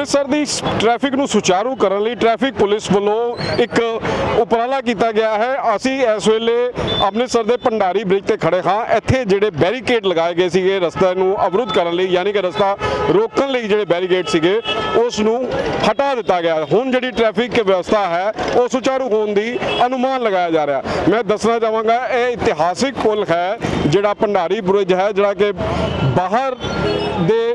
ਅੰਮ੍ਰਿਤਸਰ ਦੀ ਸ- ਟ੍ਰੈਫਿਕ ਨੂੰ ਸੁਚਾਰੂ ਕਰਨ ਲਈ ਟ੍ਰੈਫਿਕ ਪੁਲਿਸ ਵੱਲੋਂ ਇੱਕ ਉਪਰਾਲਾ ਕੀਤਾ ਗਿਆ ਹੈ। ਅਸੀਂ ਇਸ ਵੇਲੇ ਅੰਮ੍ਰਿਤਸਰ ਦੇ ਭੰਡਾਰੀ ਬ੍ਰਿਜ ਤੇ ਖੜੇ ਹਾਂ। ਇੱਥੇ ਜਿਹੜੇ ਬੈਰੀਕੇਡ ਲਗਾਏ ਗਏ ਸੀਗੇ ਰਸਤੇ ਨੂੰ ਅਵਰੁੱਧ ਕਰਨ ਲਈ, ਯਾਨੀ ਕਿ ਰਸਤਾ ਰੋਕਣ ਲਈ ਜਿਹੜੇ ਬੈਰੀਕੇਡ ਸੀਗੇ, ਉਸ ਨੂੰ ਹਟਾ ਦਿੱਤਾ ਗਿਆ। ਹੁਣ ਜਿਹੜੀ ਟ੍ਰੈਫਿਕ ਵਿਵਸਥਾ ਹੈ, ਉਹ ਸੁਚਾਰੂ ਹੋਣ ਦੀ ਅਨੁਮਾਨ ਲਗਾਇਆ ਜਾ ਰਿਹਾ। ਮੈਂ ਦੱਸਣਾ ਚਾਹਾਂਗਾ, ਇਹ ਇਤਿਹਾਸਿਕ ਪੁਲ ਹੈ ਜਿਹੜਾ ਭੰਡਾਰੀ ਬ੍ਰਿਜ ਹੈ, ਜਿਹੜਾ ਕਿ ਬਾਹਰ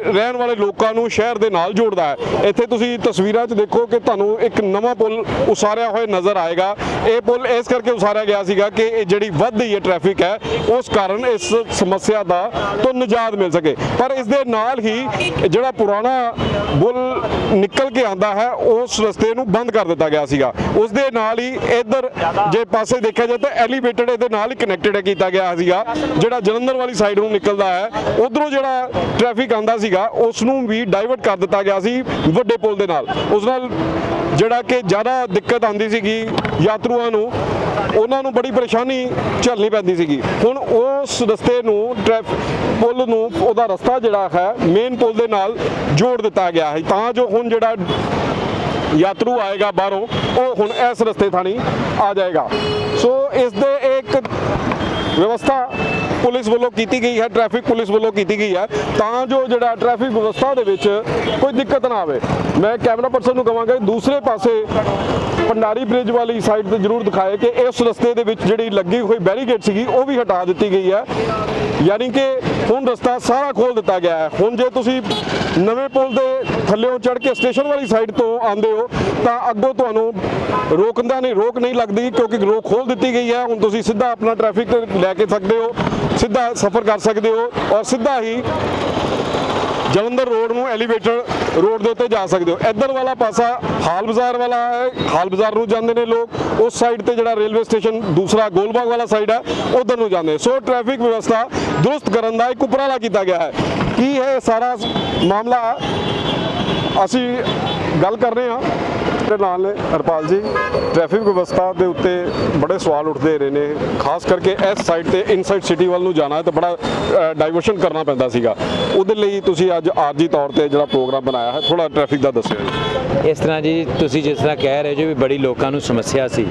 ਰਹਿਣ ਵਾਲੇ ਲੋਕਾਂ ਨੂੰ ਸ਼ਹਿਰ ਦੇ ਨਾਲ ਜੋੜਦਾ ਹੈ। ਇੱਥੇ ਤੁਸੀਂ ਤਸਵੀਰਾਂ 'ਚ ਦੇਖੋ ਕਿ ਤੁਹਾਨੂੰ ਇੱਕ ਨਵਾਂ ਪੁਲ ਉਸਾਰਿਆ ਹੋਇਆ ਨਜ਼ਰ ਆਏਗਾ। ਇਹ ਪੁਲ ਇਸ ਕਰਕੇ ਉਸਾਰਿਆ ਗਿਆ ਸੀਗਾ ਕਿ ਇਹ ਜਿਹੜੀ ਵੱਧ ਰਹੀ ਹੈ ਟ੍ਰੈਫਿਕ ਹੈ, ਉਸ ਕਾਰਨ ਇਸ ਸਮੱਸਿਆ ਦਾ ਤੋਂ ਨਿਜਾਤ ਮਿਲ ਸਕੇ। ਪਰ ਇਸ ਦੇ ਨਾਲ ਹੀ ਜਿਹੜਾ ਪੁਰਾਣਾ ਪੁਲ ਨਿਕਲ ਕੇ ਆਂਦਾ ਹੈ, ਉਸ ਰਸਤੇ ਨੂੰ ਬੰਦ ਕਰ ਦਿੱਤਾ ਗਿਆ ਸੀਗਾ। ਉਸ ਦੇ ਨਾਲ ਹੀ ਇੱਧਰ ਜੇ ਪਾਸੇ ਦੇਖਿਆ ਜਾਏ ਤਾਂ ਐਲੀਵੇਟਡ ਇਹਦੇ ਨਾਲ ਹੀ ਕਨੈਕਟਡ ਕੀਤਾ ਗਿਆ ਸੀਗਾ। ਜਿਹੜਾ ਜਲੰਧਰ ਵਾਲੀ ਸਾਈਡ ਨੂੰ ਨਿਕਲਦਾ ਹੈ, ਉਧਰੋਂ ਜਿਹੜਾ ਟ੍ਰੈਫਿਕ ਆਂਦਾ ਸੀਗਾ ਉਸ ਨੂੰ ਵੀ ਡਾਇਵਰਟ ਕਰ ਦਿੱਤਾ ਗਿਆ ਸੀ ਵੱਡੇ ਪੁਲ ਦੇ ਨਾਲ। ਉਸ ਨਾਲ ਜਿਹੜਾ ਕਿ ਜ਼ਿਆਦਾ ਦਿੱਕਤ ਆਉਂਦੀ ਸੀਗੀ ਯਾਤਰੂਆਂ ਨੂੰ, ਉਹਨਾਂ ਨੂੰ ਬੜੀ ਪਰੇਸ਼ਾਨੀ ਝੱਲਣੀ ਪੈਂਦੀ ਸੀਗੀ। ਹੁਣ ਉਸ ਰਸਤੇ ਨੂੰ ਟ੍ਰੈਫਿਕ ਪੁਲ ਨੂੰ, ਉਹਦਾ ਰਸਤਾ ਜਿਹੜਾ ਹੈ ਮੇਨ ਪੁਲ ਦੇ ਨਾਲ ਜੋੜ ਦਿੱਤਾ ਗਿਆ ਹੈ। ਤਾਂ ਜੋ ਹੁਣ ਜਿਹੜਾ ਯਾਤਰੂ ਆਏਗਾ ਬਾਹਰੋਂ, ਉਹ ਹੁਣ ਇਸ ਰਸਤੇ ਥਾਣੀ ਆ ਜਾਏਗਾ। ਸੋ ਇਸ ਦੇ ਇੱਕ ਵਿਵਸਥਾ ਪੁਲਿਸ ਵੱਲੋਂ ਕੀਤੀ ਗਈ ਹੈ, ਟ੍ਰੈਫਿਕ ਪੁਲਿਸ ਵੱਲੋਂ ਕੀਤੀ ਗਈ ਹੈ, ਤਾਂ ਜੋ ਜਿਹੜਾ ਟ੍ਰੈਫਿਕ ਵਿਵਸਥਾ ਦੇ ਵਿੱਚ ਕੋਈ ਦਿੱਕਤ ਨਾ ਆਵੇ। ਮੈਂ ਕੈਮਰਾ ਪਰਸਨ ਨੂੰ ਕਹਾਂਗਾ ਦੂਸਰੇ ਪਾਸੇ ਪੰਡਾਰੀ ਬ੍ਰਿਜ ਵਾਲੀ ਸਾਈਡ ਤੇ ਜ਼ਰੂਰ ਦਿਖਾਏ ਕਿ ਇਸ ਰਸਤੇ ਦੇ ਵਿੱਚ ਜਿਹੜੀ ਲੱਗੀ ਹੋਈ ਬੈਰੀਕੇਡ ਸੀਗੀ, ਉਹ ਵੀ ਹਟਾ ਦਿੱਤੀ ਗਈ ਹੈ। ਯਾਨੀ ਕਿ ਹੁਣ ਰਸਤਾ ਸਾਰਾ ਖੋਲ ਦਿੱਤਾ ਗਿਆ ਹੈ। ਹੁਣ ਜੇ ਤੁਸੀਂ ਨਵੇਂ ਪੁਲ ਦੇ ਥੱਲੇੋਂ ਚੜ੍ਹ ਕੇ ਸਟੇਸ਼ਨ ਵਾਲੀ ਸਾਈਡ ਤੋਂ ਆਉਂਦੇ ਹੋ, ਤਾਂ ਅੱਗੋਂ ਤੁਹਾਨੂੰ ਰੋਕਦਾ ਨਹੀਂ, ਰੋਕ ਨਹੀਂ ਲੱਗਦੀ ਕਿਉਂਕਿ ਰੋਕ ਖੋਲ ਦਿੱਤੀ ਗਈ ਹੈ। ਹੁਣ ਤੁਸੀਂ ਸਿੱਧਾ ਆਪਣਾ ਟ੍ਰੈਫਿਕ ਲੈ ਕੇ ਸਕਦੇ ਹੋ। ਸਿੱਧਾ ਸਫ਼ਰ ਕਰ ਸਕਦੇ ਹੋ ਔਰ ਸਿੱਧਾ ਹੀ ਜਲੰਧਰ ਰੋਡ ਨੂੰ ਐਲੀਵੇਟਡ ਰੋਡ ਦੇ ਉੱਤੇ ਜਾ ਸਕਦੇ ਹੋ। ਇੱਧਰ ਵਾਲਾ ਪਾਸਾ ਹਾਲ ਬਾਜ਼ਾਰ ਵਾਲਾ ਹੈ, ਹਾਲ ਬਾਜ਼ਾਰ ਨੂੰ ਜਾਂਦੇ ਨੇ ਲੋਕ। ਉਸ ਸਾਈਡ ਤੇ ਜਿਹੜਾ ਰੇਲਵੇ ਸਟੇਸ਼ਨ ਦੂਸਰਾ ਗੋਲਬਾਗ ਵਾਲਾ ਸਾਈਡ ਹੈ, ਉਧਰ ਨੂੰ ਜਾਂਦੇ ਸੋ ਟ੍ਰੈਫਿਕ ਵਿਵਸਥਾ ਦਰੁਸਤ ਕਰਨ ਦਾ ਇੱਕ ਉਪਰਾਲਾ ਕੀਤਾ ਗਿਆ ਹੈ। ਕੀ ਹੈ ਇਹ ਸਾਰਾ ਮਾਮਲਾ ਅਸੀਂ ਗੱਲ ਕਰ ਰਹੇ ਹਾਂ ਤੇ ਨਾਲ ਹਰਪਾਲ ਜੀ ਟ੍ਰੈਫਿਕ ਵਿਵਸਥਾ ਦੇ ਉੱਤੇ ਬੜੇ ਸਵਾਲ ਉੱਠਦੇ ਰਹੇ ਨੇ, ਖਾਸ ਕਰਕੇ ਇਸ ਸਾਈਡ ਤੇ ਇਨਸਾਈਡ ਸਿਟੀ ਵੱਲ ਨੂੰ ਜਾਣਾ ਹੈ ਤਾਂ ਬੜਾ ਡਾਈਵਰਸ਼ਨ ਕਰਨਾ ਪੈਂਦਾ ਸੀਗਾ। ਉਹਦੇ ਲਈ ਤੁਸੀਂ ਅੱਜ ਆਰਜੀ ਤੌਰ ਤੇ ਜਿਹੜਾ ਪ੍ਰੋਗਰਾਮ ਬਣਾਇਆ ਹੈ ਥੋੜਾ ਟ੍ਰੈਫਿਕ ਦਾ ਦੱਸਿਓ ਇਸ ਤਰ੍ਹਾਂ ਜੀ, ਤੁਸੀਂ ਜਿਸ ਤਰ੍ਹਾਂ ਕਹਿ ਰਹੇ ਜੋ ਵੀ ਬੜੀ ਲੋਕਾਂ ਨੂੰ ਸਮੱਸਿਆ ਸੀ,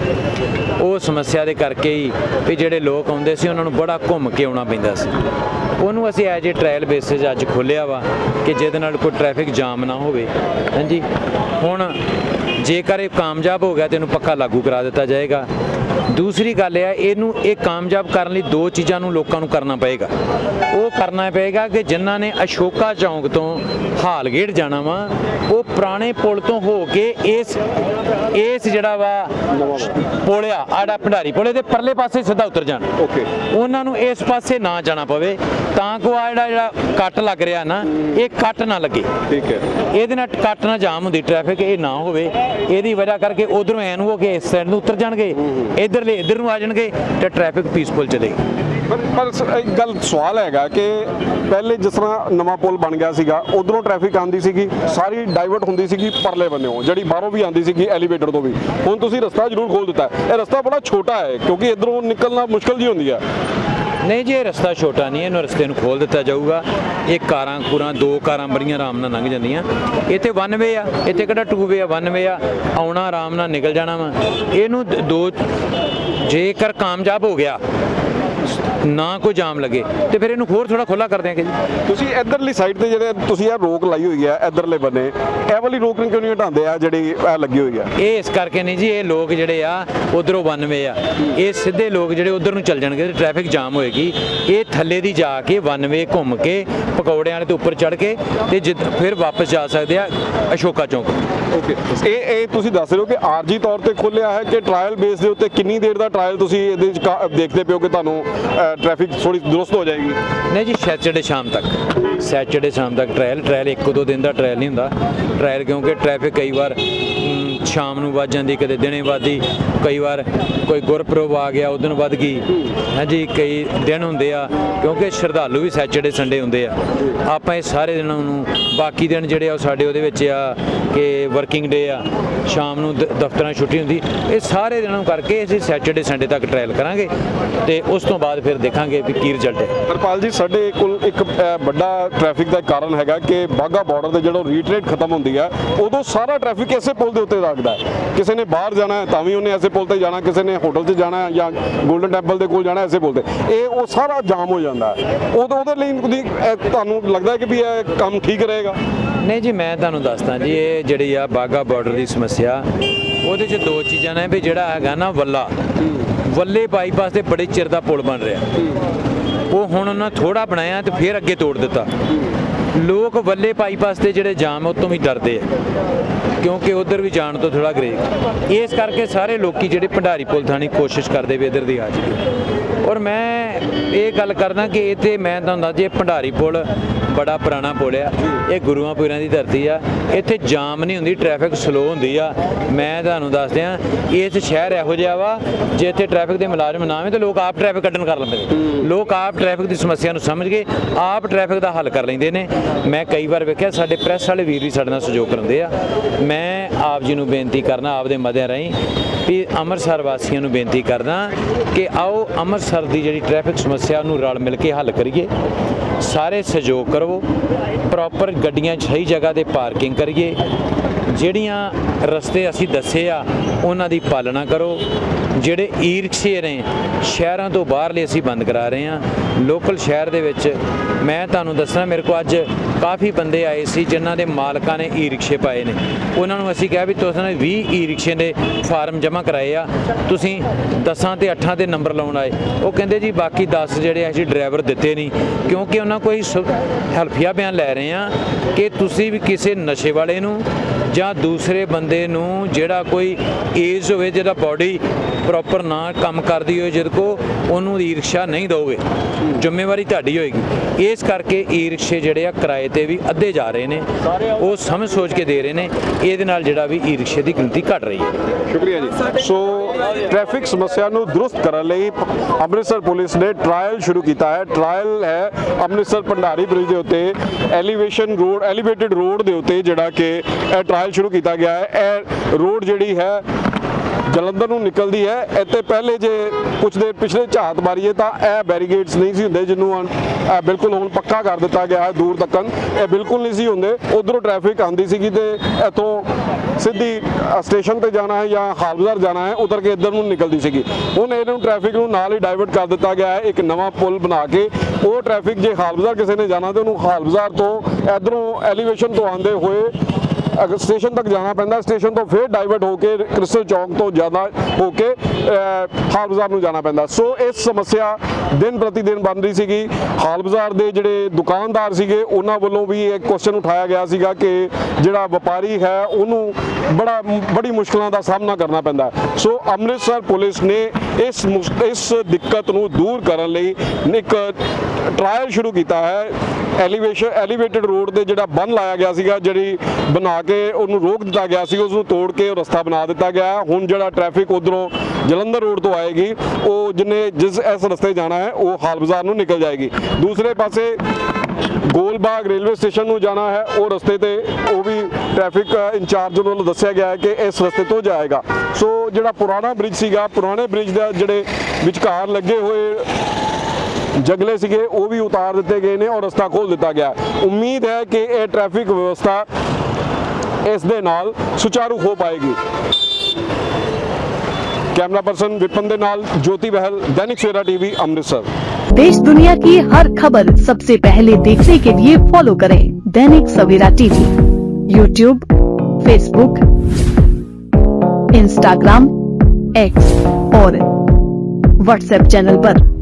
ਉਹ ਸਮੱਸਿਆ ਦੇ ਕਰਕੇ ਹੀ ਵੀ ਜਿਹੜੇ ਲੋਕ ਆਉਂਦੇ ਸੀ, ਉਹਨਾਂ ਨੂੰ ਬੜਾ ਘੁੰਮ ਕੇ ਆਉਣਾ ਪੈਂਦਾ ਸੀ। ਉਹਨੂੰ ਅਸੀਂ ਐਜ ਏ ਟ੍ਰਾਇਲ ਬੇਸਿਸ ਅੱਜ ਖੋਲਿਆ ਵਾ ਕਿ ਜਿਹਦੇ ਨਾਲ ਕੋਈ ਟ੍ਰੈਫਿਕ ਜਾਮ ਨਾ ਹੋਵੇ। ਹਾਂਜੀ? ਹੁਣ ਜੇਕਰ ਇਹ ਕਾਮਯਾਬ ਹੋ ਗਿਆ ਤੇ ਇਹਨੂੰ ਪੱਕਾ ਲਾਗੂ ਕਰਾ ਦਿੱਤਾ ਜਾਏਗਾ। ਦੂਸਰੀ ਗੱਲ ਇਹ ਹੈ ਇਹਨੂੰ ਇਹ ਕਾਮਯਾਬ ਕਰਨ ਲਈ ਦੋ ਚੀਜ਼ਾਂ ਨੂੰ ਲੋਕਾਂ ਨੂੰ ਕਰਨਾ ਪਏਗਾ। ਉਹ ਕਰਨਾ ਪਏਗਾ ਕਿ ਜਿਨ੍ਹਾਂ ਨੇ ਅਸ਼ੋਕਾ ਚੌਂਕ ਤੋਂ ਹਾਲਗੇਟ ਜਾਣਾ ਵਾ ਉਹ ਪੁਰਾਣੇ ਪੁਲ ਤੋਂ ਹੋ ਕੇ ਇਸ ਇਸ ਜਿਹੜਾ ਵਾ ਪੁਲ ਆ ਆੜਾ ਭੰਡਾਰੀ ਪੁਲੇ ਦੇ ਪਰਲੇ ਪਾਸੇ ਸਿੱਧਾ ਉਤਰ ਜਾਣ। ਓਕੇ ਉਹਨਾਂ ਨੂੰ ਇਸ ਪਾਸੇ ਨਾ ਜਾਣਾ ਪਵੇ। ਤਾਂ ਕੋ ਆ ਜਿਹੜਾ ਜਿਹੜਾ ਕੱਟ ਲੱਗ ਰਿਹਾ ਨਾ ਇਹ ਕੱਟ ਨਾ ਲੱਗੇ। ਠੀਕ ਹੈ। ਇਹਦੇ ਨਾਲ ਕੱਟ ਨਾ ਜਾਮ ਹੁੰਦੀ ਟ੍ਰੈਫਿਕ ਇਹ ਨਾ ਹੋਵੇ। ਇਹਦੀ ਵਜ੍ਹਾ ਕਰਕੇ ਉਧਰੋਂ ਐਨ ਹੋ ਕੇ ਇਸ ਸਾਈਡ ਨੂੰ ਉਤਰ ਜਾਣਗੇ। ਇਧਰਲੇ ਇਧਰ ਨੂੰ ਆ ਜਾਣਗੇ ਤੇ ਟ੍ਰੈਫਿਕ ਪੀਸਫੁਲ ਚੱਲੇਗੀ। ਪਰ ਪਰ ਇੱਕ ਗੱਲ ਸਵਾਲ ਹੈਗਾ ਕਿ ਪਹਿਲੇ ਜਿਸ ਤਰ੍ਹਾਂ ਨਵਾਂ ਪੁਲ ਬਣ ਗਿਆ ਸੀਗਾ ਉਧਰੋਂ ਟ੍ਰੈਫਿਕ ਆਂਦੀ ਸੀਗੀ ਸਾਰੀ ਡਾਈਵਰਟ ਹੁੰਦੀ ਸੀਗੀ ਪਰਲੇ ਬੰਨੇੋਂ ਜਿਹੜੀ ਬਾਹਰੋਂ ਵੀ ਆਂਦੀ ਸੀਗੀ ਐਲੀਵੇਟਰ ਤੋਂ ਵੀ। ਹੁਣ ਤੁਸੀਂ ਰਸਤਾ ਜ਼ਰੂਰ ਖੋਲ ਦਿੱਤਾ। ਇਹ ਰਸਤਾ ਬੜਾ ਛੋਟਾ ਹੈ ਕਿਉਂਕਿ ਇਧਰੋਂ ਨਿਕਲਣਾ ਮੁਸ਼ਕਲ ਜੀ ਹੁੰਦੀ ਹੈ। ਨਹੀਂ ਜੀ, ਇਹ ਰਸਤਾ ਛੋਟਾ ਨਹੀਂ ਇਹਨੂੰ ਰਸਤੇ ਨੂੰ ਖੋਲ ਦਿੱਤਾ ਜਾਊਗਾ। ਇਹ ਕਾਰਾਂ ਕੁਰਾਂ, ਦੋ ਕਾਰਾਂ ਬੜੀਆਂ ਆਰਾਮ ਨਾਲ ਲੰਘ ਜਾਂਦੀਆਂ। ਇੱਥੇ ਵਨ ਵੇ ਆ, ਇੱਥੇ ਕਿਹੜਾ ਟੂ ਵੇ ਆ ਵਨ ਵੇ ਆ। ਆਉਣਾ ਆਰਾਮ ਨਾਲ ਨਿਕਲ ਜਾਣਾ ਵਾ। ਇਹਨੂੰ ਦ- ਦੋ ਜੇਕਰ ਕਾਮਯਾਬ ਹੋ ਗਿਆ ਨਾ ਕੋਈ ਜਾਮ ਲੱਗੇ ਤੇ ਫਿਰ ਇਹਨੂੰ ਹੋਰ ਥੋੜਾ ਖੁੱਲਾ ਕਰ ਦਿਆਂਗੇ ਜੀ। ਤੁਸੀਂ ਇਧਰਲੀ ਸਾਈਡ ਤੇ ਜਿਹੜੇ ਤੁਸੀਂ ਇਹ ਰੋਕ ਲਾਈ ਹੋਈ ਹੈ ਇਧਰਲੇ ਬੰਨੇ ਇਹ ਵਾਲੀ ਰੋਕ ਕਿਉਂ ਨਹੀਂ ਹਟਾਉਂਦੇ ਆ ਜਿਹੜੀ ਇਹ ਲੱਗੀ ਹੋਈ ਹੈ ਇਹ ਇਸ ਕਰਕੇ ਨਹੀਂ ਜੀ ਇਹ ਲੋਕ ਜਿਹੜੇ ਆ ਉਧਰੋਂ ਵਨ ਵੇ ਆ। ਇਹ ਸਿੱਧੇ ਲੋਕ ਜਿਹੜੇ ਉਧਰ ਨੂੰ ਚੱਲ ਜਾਣਗੇ ਤੇ ਟ੍ਰੈਫਿਕ ਜਾਮ ਹੋਏਗੀ। ਇਹ ਥੱਲੇ ਦੀ ਜਾ ਕੇ ਵਨ ਵੇ ਘੁੰਮ ਕੇ ਪਕੌੜਿਆਂ ਵਾਲੇ ਤੋਂ ਉੱਪਰ ਚੜ ਕੇ ਤੇ ਜਿੱਦ- ਫਿਰ ਵਾਪਸ ਜਾ ਸਕਦੇ ਆ ਅਸ਼ੋਕਾ ਚੌਂਕ। ਓਕੇ। ਇਹ ਇਹ ਤੁਸੀਂ ਦੱਸ ਰਹੇ ਹੋ ਕਿ ਆਰਜੀ ਤੌਰ ਤੇ ਖੋਲਿਆ ਹੈ ਕਿ ਟ੍ਰਾਇਲ ਬੇਸ ਦੇ ਉੱਤੇ ਕਿੰਨੀ ਦੇਰ ਦਾ ਟ੍ਰਾਇਲ ਤੁਸੀਂ ਇਹਦੇ ਵਿੱਚ ਕਾ- ਦੇਖਦੇ ਪਿਓ ਕਿ ਤੁਹਾਨੂੰ ਟ੍ਰੈਫਿਕ ਥੋੜੀ ਦੁਰਸਤ ਹੋ ਜਾਏਗੀ। ਨਹੀਂ ਜੀ ਸੈਚਰਡੇ ਸ਼ਾਮ ਤੱਕ। ਸੈਚਰਡੇ ਸ਼ਾਮ ਤੱਕ ਟ੍ਰਾਇਲ ਟ੍ਰਾਇਲ ਇੱਕ ਦੋ ਦਿਨ ਦਾ ਟ੍ਰਾਇਲ ਨਹੀਂ ਹੁੰਦਾ। ਟ੍ਰਾਇਲ ਕਿਉਂਕਿ ਟ੍ਰੈਫਿਕ ਕਈ ਵਾਰ ਮ, ਸ਼ਾਮ ਨੂੰ ਵੱਜ ਜਾਂਦੀ, ਕਦੇ ਦਿਨੇ ਵੱਧਦੀ, ਕਈ ਵਾਰ ਕੋਈ ਗੁਰਪੁਰਬ ਆ ਗਿਆ ਉਦੋਂ ਵੱਧ ਗਈ। ਹਾਂਜੀ, ਕਈ ਦਿਨ ਹੁੰਦੇ ਆ, ਕਿਉਂਕਿ ਸ਼ਰਧਾਲੂ ਵੀ ਸੈਚਰਡੇ ਸੰਡੇ ਹੁੰਦੇ ਆ। ਆਪਾਂ ਇਹ ਸਾਰੇ ਦਿਨਾਂ ਨੂੰ, ਬਾਕੀ ਦਿਨ ਜਿਹੜੇ ਆ ਉਹ ਸਾਡੇ ਉਹਦੇ ਵਿੱਚ ਆ, ਕਿ ਵਰਕਿੰਗ ਡੇ ਆ, ਸ਼ਾਮ ਨੂੰ ਦਫ਼ਤਰਾਂ ਛੁੱਟੀ ਹੁੰਦੀ, ਇਹ ਸਾਰੇ ਦਿਨਾਂ ਨੂੰ ਕਰਕੇ ਅਸੀਂ ਸੈਚਰਡੇ ਸੰਡੇ ਤੱਕ ਟ੍ਰਾਇਲ ਕਰਾਂਗੇ ਤੇ ਉਸ ਤੋਂ ਬਾਅਦ ਫਿਰ ਦੇਖਾਂਗੇ ਵੀ ਕੀ ਰਿਜ਼ਲਟ ਹੈ। ਹਰਪਾਲ ਜੀ, ਸਾਡੇ ਕੋਲ ਇੱਕ ਵੱਡਾ ਟ੍ਰੈਫਿਕ ਦਾ ਕਾਰਨ ਹੈਗਾ ਕਿ ਬਾਗਾ ਬਾਰਡਰ ਤੇ ਜਦੋਂ ਰੀਟਰੇਟ ਖਤਮ ਹੁੰਦੀ ਆ, ਉਦੋਂ ਸਾਰਾ ਟ੍ਰੈਫਿਕ ਇਸੇ ਪੁਲ ਦੇ ਉੱਤੇ ਲੱਗਦਾ ਹੈ। ਕਿਸੇ ਨੇ ਬਾਹਰ ਜਾਣਾ ਤਾਂ ਵੀ ਉਹਨੇ ਐਸੇ ਪੁਲ ਤੇ ਜਾਣਾ, ਕਿਸੇ ਨੇ ਹੋਟਲ 'ਚ ਜਾਣਾ ਜਾਂ 골ਡਨ ਟੈਂਪਲ ਦੇ ਕੋਲ ਜਾਣਾ ਐਸੇ ਪੁਲ ਤੇ। ਇਹ ਉਹ ਸਾਰਾ ਜਾਮ ਹੋ ਜਾਂਦਾ ਉਦੋਂ ਉਹਦੇ ਲਈ ਤੁਹਾਨੂੰ ਲੱਗਦਾ ਕਿ ਵੀ ਇਹ ਕੰਮ ਠੀਕ ਰਹੇਗਾ? ਨਹੀਂ ਜੀ, ਮੈਂ ਤੁਹਾਨੂੰ ਦੱਸਦਾ ਜੀ, ਇਹ ਜਿਹੜੀ ਆ ਬਾਗਾ ਬਾਰਡਰ ਦੀ ਸਮੱਸਿਆ, ਉਹਦੇ 'ਚ ਦੋ ਚੀਜ਼ਾਂ ਨੇ ਵੀ ਜਿਹੜਾ ਹੈਗਾ ਨਾ ਵੱਲਾ। ਵੱਲੇ ਬਾਈਪਾਸ ਤੇ ਬੜੇ ਚਿਰ ਦਾ ਪੁਲ ਬਣ ਰਿਹਾ। ਉਹ ਹੁਣ ਉਹਨਾਂ ਥੋੜਾ ਬਣਾਇਆ ਤੇ ਫਿਰ ਅੱਗੇ ਤੋੜ ਦਿੱਤਾ। ਲੋਕ ਵੱਲੇ ਬਾਈਪਾਸ ਤੇ ਜਿਹੜੇ ਜਾਮ ਉਹ ਤੋਂ ਵੀ ਡਰਦੇ ਆ। ਕਿਉਂਕਿ ਉਧਰ ਵੀ ਜਾਣ ਤੋਂ ਥੋੜਾ ਗਰੇਕ ਇਸ ਕਰਕੇ ਸਾਰੇ ਲੋਕੀ ਜਿਹੜੇ ਭੰਡਾਰੀ ਪੁਲ ਥਾਣੀ ਕੋਸ਼ਿਸ਼ ਕਰਦੇ ਵੀ ਇਧਰ ਦੀ ਆ ਜਾਈਏ। ਔਰ ਮੈਂ ਇਹ ਗੱਲ ਕਰਦਾ ਕਿ ਇਹ ਤੇ ਮੈਂ ਤੁਹਾਨੂੰ ਦੱਸ ਜੇ ਭੰਡਾਰੀ ਪੁਲ ਬੜਾ ਪੁਰਾਣਾ ਪੁਲ ਆ। ਇਹ ਗੁਰੂਆਂ ਪੀਰਾਂ ਦੀ ਧਰਤੀ ਆ। ਇੱਥੇ ਜਾਮ ਨਹੀਂ ਹੁੰਦੀ ਟ੍ਰੈਫਿਕ ਸਲੋ ਹੁੰਦੀ ਆ। ਮੈਂ ਤੁਹਾਨੂੰ ਦੱਸ ਦਿਆਂ ਇਸ ਸ਼ਹਿਰ ਇਹੋ ਜਿਹਾ ਵਾ ਜੇ ਇੱਥੇ ਟ੍ਰੈਫਿਕ ਦੇ ਮੁਲਾਜ਼ਮ ਨਾ ਹੋਵੇ ਤਾਂ ਲੋਕ ਆਪ ਟ੍ਰੈਫਿਕ ਕੱਢਣ ਕਰ ਲੈਂਦੇ ਨੇ। ਲੋਕ ਆਪ ਟ੍ਰੈਫਿਕ ਦੀ ਸਮੱਸਿਆ ਨੂੰ ਸਮਝ ਕੇ ਆਪ ਟ੍ਰੈਫਿਕ ਦਾ ਹੱਲ ਕਰ ਲੈਂਦੇ ਨੇ। ਮੈਂ ਕਈ ਵਾਰ ਵੇਖਿਆ ਸਾਡੇ ਪ੍ਰੈਸ ਵਾਲੇ ਵੀਰ ਵੀ ਸਾਡੇ ਨਾਲ ਸਹਿਯੋਗ ਕਰਾਉਂਦੇ ਆ। ਮੈਂ ਆਪ ਜੀ ਨੂੰ ਬੇਨਤੀ ਕਰਨਾ ਆਪਦੇ ਮਦਿਆਂ ਰਾਹੀਂ ਵੀ ਅੰਮ੍ਰਿਤਸਰ ਵਾਸੀਆਂ ਨੂੰ ਬੇਨਤੀ ਕਰਦਾ ਕਿ ਆਓ ਅੰਮ੍ਰਿਤਸਰ ਦੀ ਜਿਹੜੀ ਟ੍ਰੈਫਿਕ ਸਮੱਸਿਆ ਨੂੰ ਰਲ ਮਿਲ ਕੇ ਹੱਲ ਕਰੀਏ। ਸਾਰੇ ਸਹਿਯੋਗ ਕਰੋ ਪ੍ਰੋਪਰ ਗੱਡੀਆਂ ਸਹੀ ਜਗ੍ਹਾ ਤੇ ਪਾਰਕਿੰਗ ਕਰੀਏ ਜਿਹੜੀਆਂ ਰਸਤੇ ਅਸੀਂ ਦੱਸੇ ਆ, ਉਹਨਾਂ ਦੀ ਪਾਲਣਾ ਕਰੋ। ਜਿਹੜੇ ਈ ਰਿਕਸ਼ੇ ਨੇ, ਸ਼ਹਿਰਾਂ ਤੋਂ ਬਾਹਰਲੇ ਅਸੀਂ ਬੰਦ ਕਰਾ ਰਹੇ ਹਾਂ। ਲੋਕਲ ਸ਼ਹਿਰ ਦੇ ਵਿੱਚ, ਮੈਂ ਤੁਹਾਨੂੰ ਦੱਸਣਾ, ਮੇਰੇ ਕੋਲ ਅੱਜ ਕਾਫੀ ਬੰਦੇ ਆਏ ਸੀ, ਜਿਨ੍ਹਾਂ ਦੇ ਮਾਲਕਾਂ ਨੇ ਈ ਰਿਕਸ਼ੇ ਪਾਏ ਨੇ। ਉਹਨਾਂ ਨੂੰ ਅਸੀਂ ਕਿਹਾ ਵੀ ਤੁਸੀਂ ਨੇ 20 ਈ ਰਿਕਸ਼ੇ ਦੇ ਫਾਰਮ ਜਮ੍ਹਾਂ ਕਰਾਏ ਆ। ਤੁਸੀਂ 10 ਤੇ 8 ਦੇ ਨੰਬਰ ਲਾਉਣ ਆਏ। ਉਹ ਕਹਿੰਦੇ ਜੀ, ਬਾਕੀ 10 ਜਿਹੜੇ ਅਸੀਂ ਡਰਾਈਵਰ ਦਿੱਤੇ ਨਹੀਂ। ਕਿਉਂਕਿ ਉਹਨਾਂ ਕੋਈ ਹਲਫੀਆ ਬਿਆਨ ਲੈ ਰਹੇ ਆ ਕਿ ਤੁਸੀਂ ਵੀ ਕਿਸੇ ਨਸ਼ੇ ਵਾਲੇ ਨੂੰ ਜਾਂ ਦੂਸਰੇ ਬੰਦੇ ਨੂੰ ਜਿਹੜਾ ਕੋਈ ਏਜ ਹੋਵੇ, ਜਿਹਦਾ ਬਾਡੀ ਪ੍ਰੋਪਰ ਨਾ ਕੰਮ ਕਰਦੀ ਹੋਵੇ ਜਿਹਦੇ ਕੋ ਉਹਨੂੰ ਈ ਰਿਕਸ਼ਾ ਨਹੀਂ ਦੋਗੇ ਜ਼ਿੰਮੇਵਾਰੀ ਤੁਹਾਡੀ ਹੋਏਗੀ। ਇਸ ਕਰਕੇ ਈ ਰਿਕਸ਼ੇ ਜਿਹੜੇ ਆ ਕਿਰਾਏ ਤੇ ਵੀ ਅੱਧੇ ਜਾ ਰਹੇ ਨੇ। ਉਹ ਸਮਝ ਸੋਚ ਕੇ ਦੇ ਰਹੇ ਨੇ। ਇਹਦੇ ਨਾਲ ਜਿਹੜਾ ਵੀ ਈ ਰਿਕਸ਼ੇ ਦੀ ਗਿਣਤੀ ਘਟ ਰਹੀ ਹੈ। ਸ਼ੁਕਰੀਆ ਜੀ। ਸੋ ਟ੍ਰੈਫਿਕ ਸਮੱਸਿਆ ਨੂੰ ਦਰੁਸਤ ਕਰਨ ਲਈ ਅੰਮ੍ਰਿਤਸਰ ਪੁਲਿਸ ਨੇ ਟ੍ਰਾਇਲ ਸ਼ੁਰੂ ਕੀਤਾ ਹੈ ਟ੍ਰਾਇਲ ਹੈ ਅੰਮ੍ਰਿਤਸਰ ਭੰਡਾਰੀ ਬ੍ਰਿਜ ਦੇ ਉੱਤੇ ਐਲੀਵੇਸ਼ਨ ਰੋਡ ਐਲੀਵੇਟਿਡ ਰੋਡ ਦੇ ਉੱਤੇ ਜਿਹੜਾ ਕਿ ਇਹ ਟ੍ਰਾਇਲ ਸ਼ੁਰੂ ਕੀਤਾ ਗਿਆ ਹੈ ਇਹ ਰੋਡ ਜਿਹੜੀ ਹੈ ਜਲੰਧਰ ਨੂੰ ਨਿਕਲਦੀ ਹੈ। ਇੱਥੇ ਪਹਿਲੇ ਜੇ ਕੁਝ ਦੇਰ ਪਿਛਲੇ ਝਾਤ ਮਾਰੀਏ ਤਾਂ ਇਹ ਬੈਰੀਗੇਡਸ ਨਹੀਂ ਸੀ ਹੁੰਦੇ ਜਿਹਨੂੰ ਬਿਲਕੁਲ ਹੁਣ ਪੱਕਾ ਕਰ ਦਿੱਤਾ ਗਿਆ ਹੈ ਦੂਰ ਤੱਕਨ ਇਹ ਬਿਲਕੁਲ ਨਹੀਂ ਸੀ ਹੁੰਦੇ। ਉਧਰੋਂ ਟ੍ਰੈਫਿਕ ਆਂਦੀ ਸੀਗੀ ਤੇ ਇੱਥੋਂ ਸਿੱਧੀ ਸਟੇਸ਼ਨ ਤੇ ਜਾਣਾ ਹੈ ਜਾਂ ਹਾਲਬਾਜ਼ਾਰ ਜਾਣਾ ਹੈ, ਉਤਰ ਕੇ ਇੱਧਰ ਨੂੰ ਨਿਕਲਦੀ ਸੀਗੀ। ਹੁਣ ਇਹਨੂੰ ਟ੍ਰੈਫਿਕ ਨੂੰ ਨਾਲ ਹੀ ਡਾਇਵਰਟ ਕਰ ਦਿੱਤਾ ਗਿਆ ਹੈ, ਇੱਕ ਨਵਾਂ ਪੁਲ ਬਣਾ ਕੇ। ਉਹ ਟ੍ਰੈਫਿਕ ਜੇ ਹਾਲਬਾਜ਼ਾਰ ਕਿਸੇ ਨੇ ਜਾਣਾ ਤੇ ਉਹਨੂੰ ਹਾਲਬਾਜ਼ਾਰ ਤੋਂ ਇਧਰੋਂ ਐਲੀਵੇਸ਼ਨ ਤੋਂ ਆਉਂਦੇ ਹੋਏ ਅਗਰ ਸਟੇਸ਼ਨ ਤੱਕ ਜਾਣਾ ਪੈਂਦਾ, ਸਟੇਸ਼ਨ ਤੋਂ ਫਿਰ ਡਾਈਵਰਟ ਹੋ ਕੇ ਕ੍ਰਿਸਟਲ ਚੌਂਕ ਤੋਂ ਜ਼ਿਆਦਾ ਹੋ ਕੇ ਹਾਲ ਬਾਜ਼ਾਰ ਨੂੰ ਜਾਣਾ ਪੈਂਦਾ। ਸੋ ਇਸ ਸਮੱਸਿਆ ਦਿਨ ਪ੍ਰਤੀ ਦਿਨ ਬਣ ਰਹੀ ਸੀਗੀ। ਹਾਲ ਬਾਜ਼ਾਰ ਦੇ ਜਿਹੜੇ ਦੁਕਾਨਦਾਰ ਸੀਗੇ, ਉਹਨਾਂ ਵੱਲੋਂ ਵੀ ਇੱਕ ਕੁਐਸਚਨ ਉਠਾਇਆ ਗਿਆ ਸੀਗਾ ਕਿ ਜਿਹੜਾ ਵਪਾਰੀ ਹੈ, ਉਹਨੂੰ ਬੜਾ, ਬੜੀ ਮੁਸ਼ਕਲਾਂ ਦਾ ਸਾਹਮਣਾ ਕਰਨਾ ਪੈਂਦਾ। ਸੋ ਅੰਮ੍ਰਿਤਸਰ ਪੁਲਿਸ ਨੇ ਇਸ ਮੁਸ਼- ਇਸ ਦਿੱਕਤ ਨੂੰ ਦੂਰ ਕਰਨ ਲਈ ਇੱਕ ਟ੍ਰਾਇਲ ਸ਼ੁਰੂ ਕੀਤਾ ਹੈ। ਐਲੀਵੇਸ਼ਨ ਐਲੀਵੇਟਡ ਰੋਡ ਦੇ ਜਿਹੜਾ ਬੰਨ ਲਾਇਆ ਗਿਆ ਸੀਗਾ, ਜਿਹੜੀ ਬਣਾ ਕੇ ਉਹਨੂੰ ਰੋਕ ਦਿੱਤਾ ਗਿਆ ਸੀ ਉਸ ਨੂੰ ਤੋੜ ਕੇ ਉਹ ਰਸਤਾ ਬਣਾ ਦਿੱਤਾ ਗਿਆ ਹੁਣ ਜਿਹੜਾ ਟ੍ਰੈਫਿਕ ਉਧਰੋਂ ਜਲੰਧਰ ਰੋਡ ਤੋਂ ਆਏਗੀ, ਉਹ ਜਿੰਨੇ ਜਿਸ ਇਸ ਰਸਤੇ ਜਾਣਾ ਹੈ, ਉਹ ਹਾਲ ਬਾਜ਼ਾਰ ਨੂੰ ਨਿਕਲ ਜਾਏਗੀ। ਦੂਸਰੇ ਪਾਸੇ ਗੋਲਬਾਗ ਰੇਲਵੇ ਸਟੇਸ਼ਨ ਨੂੰ ਜਾਣਾ ਹੈ, ਉਹ ਰਸਤੇ ਤੇ ਉਹ ਵੀ ਟ੍ਰੈਫਿਕ ਇੰਚਾਰਜ ਵੱਲੋਂ ਦੱਸਿਆ ਗਿਆ ਹੈ ਕਿ ਇਸ ਰਸਤੇ ਤੋਂ ਜਾਏਗਾ। ਸੋ ਜਿਹੜਾ ਪੁਰਾਣਾ ਬ੍ਰਿਜ ਸੀਗਾ, ਪੁਰਾਣੇ ਬ੍ਰਿਜ ਦਾ ਜਿਹੜੇ ਵਿਚਕਾਰ ਲੱਗੇ ਹੋਏ जगले से वो भी उतार दिए गए हैं और रास्ता खोल दिता गया। उम्मीद है कि यह ट्रैफ़िक व्यवस्था इस दे सुचारू हो पाएगी। कैमरा पर्सन विपन दे ज्योति बहल, दैनिक सवेरा टीवी, अमृतसर। देश दुनिया की हर खबर सबसे पहले देखने के लिए फॉलो करें Dainik Savera TV. YouTube Facebook Instagram X और व्हाट्सएप चैनल पर।